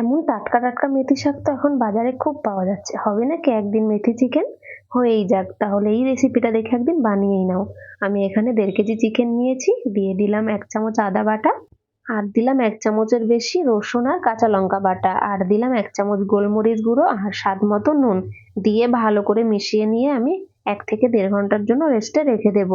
এমন টাটকা টাটকা মেথি শাক তো এখন বাজারে খুব পাওয়া যাচ্ছে। হবে নাকি একদিন মেথি চিকেন? হয়েই যাক, তাহলে এই রেসিপিটা দেখে একদিন বানিয়েই নাও। আমি এখানে দেড় কেজি চিকেন নিয়েছি, দিয়ে দিলাম এক চামচ আদা বাটা, আর দিলাম এক চামচের বেশি রসুন আর কাঁচা লঙ্কা বাটা, আর দিলাম এক চামচ গোলমরিচ গুঁড়ো আর স্বাদ মতো নুন। দিয়ে ভালো করে মিশিয়ে নিয়ে আমি এক থেকে দেড় ঘণ্টার জন্য রেস্টে রেখে দেব।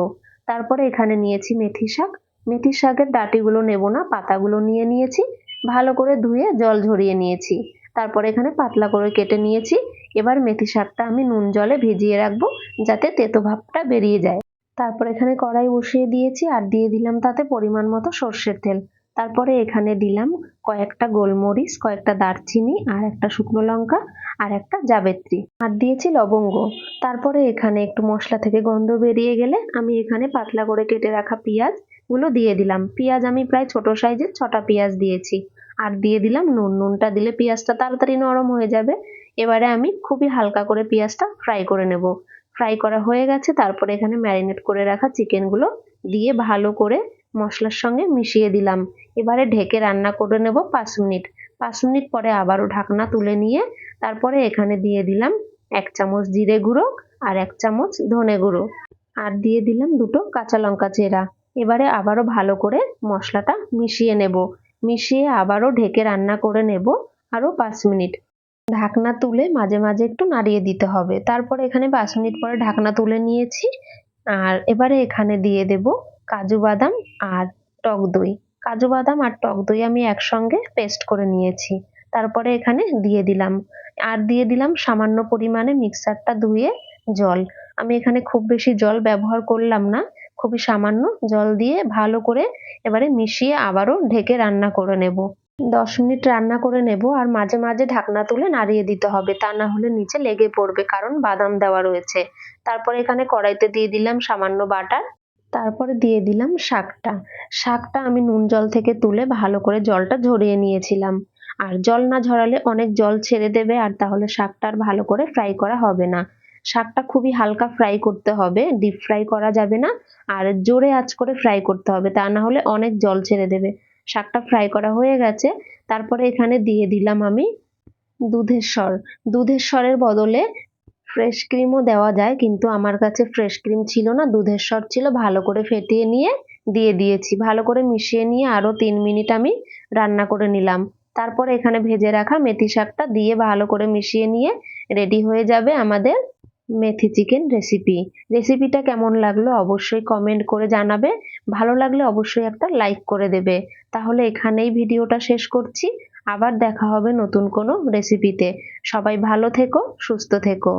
তারপরে এখানে নিয়েছি মেথি শাক। মেথি শাকের ডাঁটিগুলো নেব না, পাতাগুলো নিয়ে নিয়েছি। ভালো করে ধুয়ে জল ঝরিয়ে নিয়েছি। তারপর এখানে পাতলা করে কেটে নিয়েছি। এবার মেথি শাকটা আমি নুন জলে ভিজিয়ে রাখব যাতে তেতো ভাবটা বেরিয়ে যায়। তারপর এখানে কড়াই বসিয়ে দিয়েছি আর দিয়ে দিলাম তাতে পরিমাণ মতো সর্ষের তেল। তারপরে এখানে দিলাম কয়েকটা গোলমরিচ, কয়েকটা দারচিনি আর একটা শুকনো লঙ্কা আর একটা জাবেত্রী। আর দিয়েছি লবঙ্গ। তারপরে এখানে একটু মশলা থেকে গন্ধ বেরিয়ে গেলে আমি এখানে পাতলা করে কেটে রাখা পেঁয়াজ গুলো দিয়ে দিলাম। পেঁয়াজ আমি প্রায় ছোট সাইজের ছটা পেঁয়াজ দিয়েছি। আর দিয়ে দিলাম নুন। নুনটা দিলে পেঁয়াজটা তাড়াতাড়ি নরম হয়ে যাবে। এবারে আমি খুবই হালকা করে পেঁয়াজটা ফ্রাই করে নেব। ফ্রাই করা হয়ে গেছে। তারপরে এখানে ম্যারিনেট করে রাখা চিকেনগুলো দিয়ে ভালো করে মশলার সঙ্গে মিশিয়ে দিলাম। এবারে ঢেকে রান্না করে নেব পাঁচ মিনিট। পাঁচ মিনিট পরে আবারও ঢাকনা তুলে নিয়ে তারপরে এখানে দিয়ে দিলাম এক চামচ জিরে গুঁড়ো আর এক চামচ ধনে গুঁড়ো। আর দিয়ে দিলাম দুটো কাঁচা লঙ্কা চেরা। এবারে আবারও ভালো করে মশলাটা মিশিয়ে নেব। মিশিয়ে আবারও ঢেকে রান্না করে নেব আরও পাঁচ মিনিট। ঢাকনা তুলে মাঝে মাঝে একটু নাড়িয়ে দিতে হবে। তারপরে এখানে পাঁচ মিনিট পরে ঢাকনা তুলে নিয়েছি। আর এবারে এখানে দিয়ে দেব কাজু বাদাম আর টক দই। কাজু বাদাম আর টক দই আমি একসঙ্গে পেস্ট করে নিয়েছি। তারপরে এখানে দিয়ে দিলাম। আর দিয়ে দিলাম সামান্য পরিমাণে মিক্সারটা ধুয়ে জল। আমি এখানে খুব বেশি জল ব্যবহার করলাম না। খুবই সামান্য জল দিয়ে ভালো করে এবারে মিশিয়ে আবারও ঢেকে রান্না করে নেব। দশ মিনিট রান্না করে নেব আর মাঝে মাঝে ঢাকনা তুলে নাড়িয়ে দিতে হবে, তা না হলে নিচে লেগে পড়বে কারণ বাদাম দেওয়া রয়েছে। তারপরে এখানে কড়াইতে দিয়ে দিলাম সামান্য বাটার, তারপরে দিয়ে দিলাম শাকটা। শাকটা আমি নুন জল থেকে তুলে ভালো করে জলটা ঝরিয়ে নিয়েছিলাম। আর জল না ঝরালে অনেক জল ছেড়ে দেবে আর তাহলে শাকটা আর ভালো করে ফ্রাই করা হবে না। শাকটা খুবই হালকা ফ্রাই করতে হবে ডিপ ফ্রাই করা যাবে না, আর জোরে আঁচ করে ফ্রাই করতে হবে, তা না হলে অনেক জল ছেড়ে দেবে। শাকটা ফ্রাই করা হয়ে গেছে, তারপরে এখানে দিয়ে দিলাম আমি দুধের স্বর দুধের স্বরের বদলে ফ্রেশ ক্রিমও দেওয়া যায়, কিন্তু আমার কাছে ফ্রেশ ক্রিম ছিল না, দুধের স্বর ছিল, ভালো করে ফেটিয়ে নিয়ে দিয়ে দিয়েছি। ভালো করে মিশিয়ে নিয়ে আরও তিন মিনিট আমি রান্না করে নিলাম। তারপর এখানে ভেজে রাখা মেথি শাকটা দিয়ে ভালো করে মিশিয়ে নিয়ে রেডি হয়ে যাবে আমাদের মেথি চিকেন রেসিপি রেসিপিটা কেমন লাগল অবশ্যই কমেন্ট করে জানাবে। ভালো লাগলে অবশ্যই একটা লাইক করে দেবে। তাহলে এখানেই ভিডিওটা শেষ করছি। আবার দেখা হবে নতুন কোনো রেসিপিতে সবাই ভালো থেকো, সুস্থ থেকো।